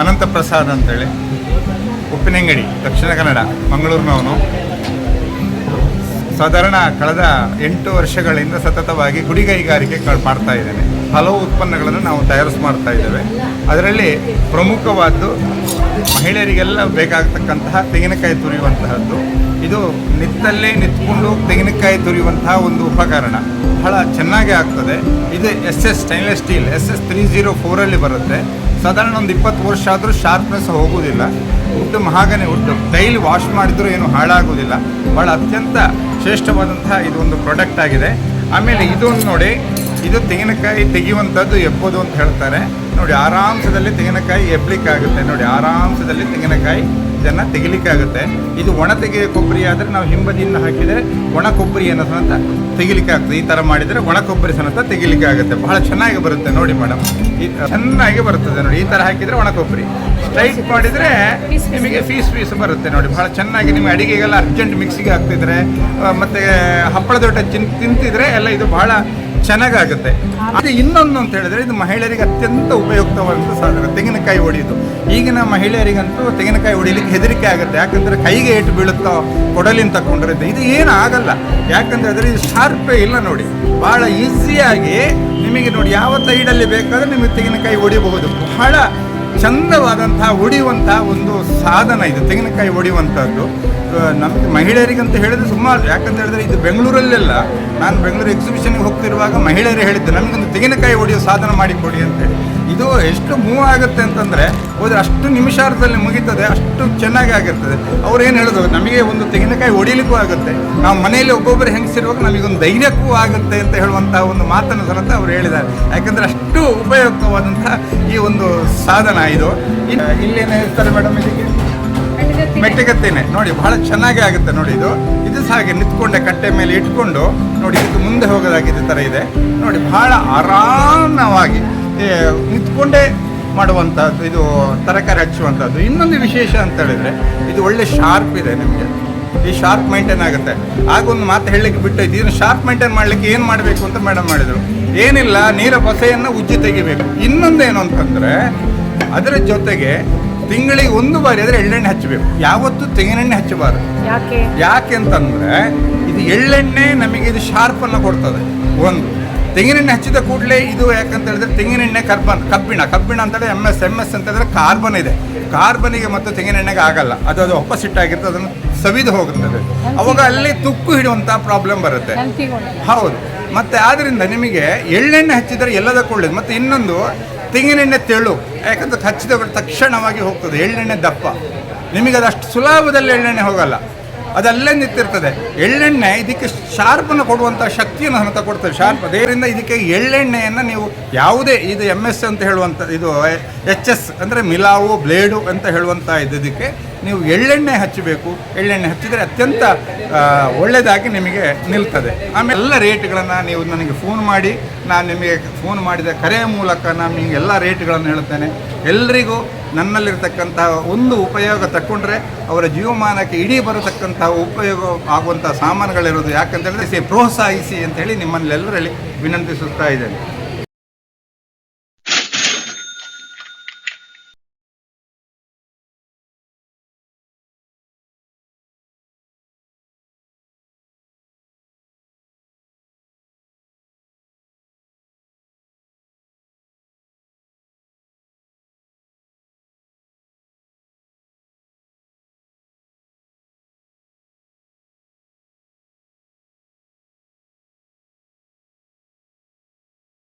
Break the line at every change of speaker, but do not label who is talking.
ಅನಂತ ಪ್ರಸಾದ್ ಅಂತೇಳಿ. ಉಪ್ಪಿನಂಗಡಿ, ದಕ್ಷಿಣ ಕನ್ನಡ, ಮಂಗಳೂರಿನವನು. ಸಾಧಾರಣ ಕಳೆದ ಎಂಟು ವರ್ಷಗಳಿಂದ ಸತತವಾಗಿ ಗುಡಿಗೈಗಾರಿಕೆ ಕೈಗಾರಿಕೆ ಮಾಡ್ತಾ ಇದ್ದೇನೆ. ಹಲವು ಉತ್ಪನ್ನಗಳನ್ನು ನಾವು ತಯಾರಿಸಿ, ಮಾಡ್ತಾ ಇದ್ದೇವೆ. ಅದರಲ್ಲಿ ಪ್ರಮುಖವಾದ್ದು ಮಹಿಳೆಯರಿಗೆಲ್ಲ ಬೇಕಾಗತಕ್ಕಂತಹ ತೆಂಗಿನಕಾಯಿ ತುರಿಯುವಂತಹದ್ದು. ಇದು ನಿತ್ತಲ್ಲೇ ನಿಂತ್ಕೊಂಡು ತೆಂಗಿನಕಾಯಿ ತುರಿಯುವಂತಹ ಒಂದು ಉಪಕರಣ. ಬಹಳ ಚೆನ್ನಾಗಿ ಆಗ್ತದೆ. ಇದು S S stainless steel, S S three zero ಫೋರಲ್ಲಿ ಬರುತ್ತೆ. ಸಾಧಾರಣ ಒಂದು ಇಪ್ಪತ್ತು ವರ್ಷ ಆದರೂ ಶಾರ್ಪ್ನೆಸ್ ಹೋಗುವುದಿಲ್ಲ. ಉಟ್ಟು ಮಹಾಗನೆ ಉಟ್ಟು ಡೈಲಿ ವಾಶ್ ಮಾಡಿದರೂ ಏನು ಹಾಳಾಗೋದಿಲ್ಲ ಭಾಳ ಅತ್ಯಂತ ಶ್ರೇಷ್ಠವಾದಂತಹ ಇದು ಒಂದು ಪ್ರಾಡಕ್ಟ್ ಆಗಿದೆ. ಆಮೇಲೆ ಇದೊಂದು ನೋಡಿ, ಇದು ತೆಂಗಿನಕಾಯಿ ತೆಗೆಯುವಂಥದ್ದು ಎಬ್ಬೋದು ಅಂತ ಹೇಳ್ತಾರೆ. ನೋಡಿ, ಆರಾಮ್ಸದಲ್ಲಿ ತೆಂಗಿನಕಾಯಿ ಎಬ್ಲಿಕ್ಕಾಗುತ್ತೆ ನೋಡಿ, ಆರಾಮ್ಸದಲ್ಲಿ ತೆಂಗಿನಕಾಯಿ ಇದನ್ನು ತೆಗಿಲಿಕ್ಕಾಗುತ್ತೆ. ಇದು ಒಣ ತೆಗೆಯ ಕೊಬ್ಬರಿ ಆದರೆ ನಾವು ಹಿಂಬದಿಯಿಂದ ಹಾಕಿದರೆ ಒಣ ಕೊಬ್ಬರಿಯನ್ನು ಸಮೇತ ತೆಗಿಲಿಕ್ಕೆ ಆಗ್ತದೆ. ಈ ಥರ ಮಾಡಿದರೆ ಒಣ ಕೊಬ್ಬರಿ ಸಮೇತ ತೆಗಿಲಿಕ್ಕೆ ಆಗುತ್ತೆ. ಬಹಳ ಚೆನ್ನಾಗಿ ಬರುತ್ತೆ ನೋಡಿ ಮೇಡಮ್. ಈ ಚೆನ್ನಾಗಿ ಬರುತ್ತದೆ ನೋಡಿ. ಈ ಥರ ಹಾಕಿದರೆ ಒಣ ಕೊಬ್ಬರಿ. ಸ್ಟ್ರೈಟ್ ಮಾಡಿದರೆ ನಿಮಗೆ ಫೀಸ್ ಫೀಸ್ ಬರುತ್ತೆ ನೋಡಿ. ಬಹಳ ಚೆನ್ನಾಗಿ ನಿಮಗೆ ಅಡಿಗೆಗೆಲ್ಲ ಅರ್ಜೆಂಟ್ ಮಿಕ್ಸಿಗೆ ಹಾಕ್ತಿದ್ರೆ ಮತ್ತು ಮತ್ತೆ ಹಪ್ಪಳದೊಟ್ಟ ಚಿನ್ ತಿಂತಿದ್ರೆ ಎಲ್ಲ ಇದು ಬಹಳ ಚೆನ್ನಾಗಾಗುತ್ತೆ. ಅದೇ ಇನ್ನೊಂದು ಅಂತ ಹೇಳಿದ್ರೆ ಇದು ಮಹಿಳೆಯರಿಗೆ ಅತ್ಯಂತ ಉಪಯುಕ್ತವಾದಂಥ ಸಾಧನ, ತೆಂಗಿನಕಾಯಿ ಹೊಡೆಯೋದು ಈಗಿನ ಮಹಿಳೆಯರಿಗಂತೂ ತೆಂಗಿನಕಾಯಿ ಹೊಡಿಲಿಕ್ಕೆ ಹೆದರಿಕೆ ಆಗುತ್ತೆ. ಯಾಕಂದ್ರೆ ಕೈಗೆ ಏಟು ಬೀಳುತ್ತೋ ಕೊಡಲಿನ ತಗೊಂಡಿರುತ್ತೆ ಇದು ಏನು ಆಗಲ್ಲ ಯಾಕಂದ್ರೆ ಅದರಲ್ಲಿ ಶಾರ್ಪೇ ಇಲ್ಲ ನೋಡಿ. ಬಹಳ ಈಸಿಯಾಗಿ ನಿಮಗೆ ನೋಡಿ ಯಾವ ಸೈಡಲ್ಲಿ ಬೇಕಾದರೂ ನಿಮಗೆ ತೆಂಗಿನಕಾಯಿ ಹೊಡಿಬಹುದು. ಬಹಳ ಚಂದವಾದಂತಹ ಹೊಡೆಯುವಂತಹ ಒಂದು ಸಾಧನ ಇದು. ತೆಂಗಿನಕಾಯಿ ಹೊಡೆಯುವಂಥದ್ದು ನಮ್ಮ ನಮಗೆ ಮಹಿಳೆಯರಿಗಂತ ಹೇಳಿದ್ರೆ ಸುಮಾರು. ಯಾಕಂತ ಹೇಳಿದ್ರೆ ಇದು ಬೆಂಗಳೂರಲ್ಲೆಲ್ಲ. ನಾನು ಬೆಂಗಳೂರು ಎಕ್ಸಿಬಿಷನ್ಗೆ ಹೋಗ್ತಿರುವಾಗ ಮಹಿಳೆಯರು ಹೇಳಿದ್ದೆ, ನಮಗೊಂದು ತೆಂಗಿನಕಾಯಿ ಒಡೆಯೋ ಸಾಧನ ಮಾಡಿಕೊಡಿ ಅಂತೇಳಿ. ಇದು ಎಷ್ಟು ಮೂವ್ ಆಗುತ್ತೆ ಅಂತಂದರೆ, ಹೋದರೆ ಅಷ್ಟು ನಿಮಿಷಾರ್ಧದಲ್ಲಿ ಮುಗೀತದೆ, ಅಷ್ಟು ಚೆನ್ನಾಗಿ ಆಗಿರ್ತದೆ. ಅವ್ರು ಏನು ಹೇಳಿದ್ರು, ನಮಗೆ ಒಂದು ತೆಂಗಿನಕಾಯಿ ಹೊಡಿಲಿಕ್ಕೂ ಆಗುತ್ತೆ. ನಾವು ಮನೆಯಲ್ಲಿ ಒಬ್ಬೊಬ್ಬರು ಹೆಂಗಸಿರುವಾಗ ನಮಗೊಂದು ಧೈರ್ಯಕ್ಕೂ ಆಗುತ್ತೆ ಅಂತ ಹೇಳುವಂಥ ಒಂದು ಮಾತನ್ನು ಸಲತ ಅವ್ರು ಹೇಳಿದ್ದಾರೆ. ಯಾಕಂದರೆ ಅಷ್ಟು ಉಪಯುಕ್ತವಾದಂತಹ ಈ ಒಂದು ಸಾಧನ ಇದು. ಇಲ್ಲೇನು ಹೇಳ್ತಾರೆ ಮೇಡಮ್ ಇದಕ್ಕೆ ಮೆಟ್ಟಿಗತ್ತೇನೆ. ನೋಡಿ ಬಹಳ ಚೆನ್ನಾಗಿ ಆಗುತ್ತೆ ನೋಡಿ ಇದು. ಇದು ಸಹ ಹಾಗೆ ನಿಂತ್ಕೊಂಡೆ ಕಟ್ಟೆ ಮೇಲೆ ಇಟ್ಕೊಂಡು ನೋಡಿ ಇದು ಮುಂದೆ ಹೋಗೋದಾಗಿದೆ ಥರ ಇದೆ. ನೋಡಿ ಬಹಳ ಆರಾಮವಾಗಿ ನಿಂತ್ಕೊಂಡೇ ಮಾಡುವಂಥದ್ದು ಇದು ತರಕಾರಿ ಹಚ್ಚುವಂಥದ್ದು ಇನ್ನೊಂದು ವಿಶೇಷ ಅಂತ ಹೇಳಿದ್ರೆ ಇದು ಒಳ್ಳೆ ಶಾರ್ಪ್ ಇದೆ ನಿಮಗೆ. ಈ ಶಾರ್ಪ್ ಮೈಂಟೈನ್ ಆಗುತ್ತೆ. ಆಗ ಒಂದು ಮಾತು ಹೇಳಲಿಕ್ಕೆ ಬಿಟ್ಟು ಇದನ್ನು ಶಾರ್ಪ್ ಮೈಂಟೈನ್ ಮಾಡಲಿಕ್ಕೆ ಏನು ಮಾಡಬೇಕು ಅಂತ ಮೇಡಮ್ ಮಾಡಿದರು. ಏನಿಲ್ಲ ನೀರ ಬಸೆಯನ್ನ ಉಜ್ಜಿ ತೆಗಿಬೇಕು. ಇನ್ನೊಂದೇನು ಅಂತಂದರೆ ಅದರ ಜೊತೆಗೆ ತಿಂಗಳಿಗೆ ಒಂದು ಬಾರಿ ಆದರೆ ಎಳ್ಳೆಣ್ಣೆ ಹಚ್ಚಬೇಕು. ಯಾವತ್ತೂ ತೆಂಗಿನೆಣ್ಣೆ ಹಚ್ಚಬಾರದು.
ಯಾಕೆ?
ಯಾಕೆ ಅಂತಂದ್ರೆ ಇದು ಎಳ್ಳೆಣ್ಣೆ ನಮಗೆ ಇದು ಶಾರ್ಪನ್ನು ಕೊಡ್ತದೆ. ಒಂದು ತೆಂಗಿನೆಣ್ಣೆ ಹಚ್ಚಿದ ಕೂಡಲೇ ಇದು ಯಾಕಂತ ಹೇಳಿದ್ರೆ ತೆಂಗಿನೆಣ್ಣೆ ಕಾರ್ಬನ್ ಕಬ್ಬಿಣ. ಕಬ್ಬಿಣ ಅಂತೇಳಿ ಎಂ ಎಸ್ ಎಂ ಎಸ್ ಅಂತ ಹೇಳಿದ್ರೆ ಕಾರ್ಬನ್ ಇದೆ. ಕಾರ್ಬನಿಗೆ ಮತ್ತು ತೆಂಗಿನೆಣ್ಣೆಗೆ ಆಗಲ್ಲ. ಅದು ಅದು ಅಪೋಸಿಟ್ ಆಗಿರ್ತದೆ ಅದನ್ನು ಸವಿದು ಹೋಗುತ್ತದೆ. ಅವಾಗ ಅಲ್ಲಿ ತುಕ್ಕು ಹಿಡಿಯುವಂಥ ಪ್ರಾಬ್ಲಮ್ ಬರುತ್ತೆ. ಹೌದು. ಮತ್ತೆ ಆದ್ರಿಂದ ನಿಮಗೆ ಎಳ್ಳೆಣ್ಣೆ ಹಚ್ಚಿದರೆ ಎಲ್ಲದಕ್ಕೂ ಒಳ್ಳೇದು. ಮತ್ತೆ ಇನ್ನೊಂದು ತೆಂಗಿನೆಣ್ಣೆ ತೆಳು. ಯಾಕಂದ್ರೆ ಹಚ್ಚಿದ ತಕ್ಷಣವಾಗಿ ಹೋಗ್ತದೆ. ಎಳ್ಳೆಣ್ಣೆ ದಪ್ಪ. ನಿಮಗೆ ಅದಷ್ಟು ಸುಲಭದಲ್ಲಿ ಎಳ್ಳೆಣ್ಣೆ ಹೋಗಲ್ಲ. ಅದಲ್ಲೇ ನಿಂತಿರ್ತದೆ. ಎಳ್ಳೆಣ್ಣೆ ಇದಕ್ಕೆ ಶಾರ್ಪನ್ನು ಕೊಡುವಂಥ ಶಕ್ತಿಯನ್ನು ಸಮೇತ ಕೊಡ್ತದೆ. ಶಾರ್ಪ್ ಅದರಿಂದ ಇದಕ್ಕೆ ಎಳ್ಳೆಣ್ಣೆಯನ್ನು ನೀವು ಯಾವುದೇ ಇದು ಎಂ ಎಸ್ ಅಂತ ಹೇಳುವಂಥ ಇದು ಎಚ್ ಎಸ್ ಅಂದರೆ ಮಿಲಾವು ಬ್ಲೇಡು ಅಂತ ಹೇಳುವಂಥ ಇದಕ್ಕೆ ನೀವು ಎಳ್ಳೆಣ್ಣೆ ಹಚ್ಚಬೇಕು. ಎಳ್ಳೆಣ್ಣೆ ಹಚ್ಚಿದರೆ ಅತ್ಯಂತ ಒಳ್ಳೆಯದಾಗಿ ನಿಮಗೆ ನಿಲ್ತದೆ. ಆಮೇಲೆ ಎಲ್ಲ ರೇಟ್ಗಳನ್ನು ನೀವು ನನಗೆ ಫೋನ್ ಮಾಡಿ, ನಾನು ನಿಮಗೆ ಫೋನ್ ಮಾಡಿದ ಕರೆಯ ಮೂಲಕ ನಾನು ನಿಮಗೆ ಎಲ್ಲ ರೇಟ್ಗಳನ್ನು ಹೇಳುತ್ತೇನೆ. ಎಲ್ಲರಿಗೂ ನನ್ನಲ್ಲಿರ್ತಕ್ಕಂತಹ ಒಂದು ಉಪಯೋಗ ತಕ್ಕೊಂಡ್ರೆ ಅವರ ಜೀವಮಾನಕ್ಕೆ ಇಡೀ ಬರತಕ್ಕಂತಹ ಉಪಯೋಗ ಆಗುವಂಥ ಸಾಮಾನುಗಳಿರೋದು ಯಾಕಂತ ಹೇಳಿದ್ರೆ ಪ್ರೋತ್ಸಾಹಿಸಿ ಅಂತೇಳಿ ನಿಮ್ಮನ್ನೆಲ್ಲರಲ್ಲಿ ವಿನಂತಿಸುತ್ತಾ ಇದ್ದೇನೆ.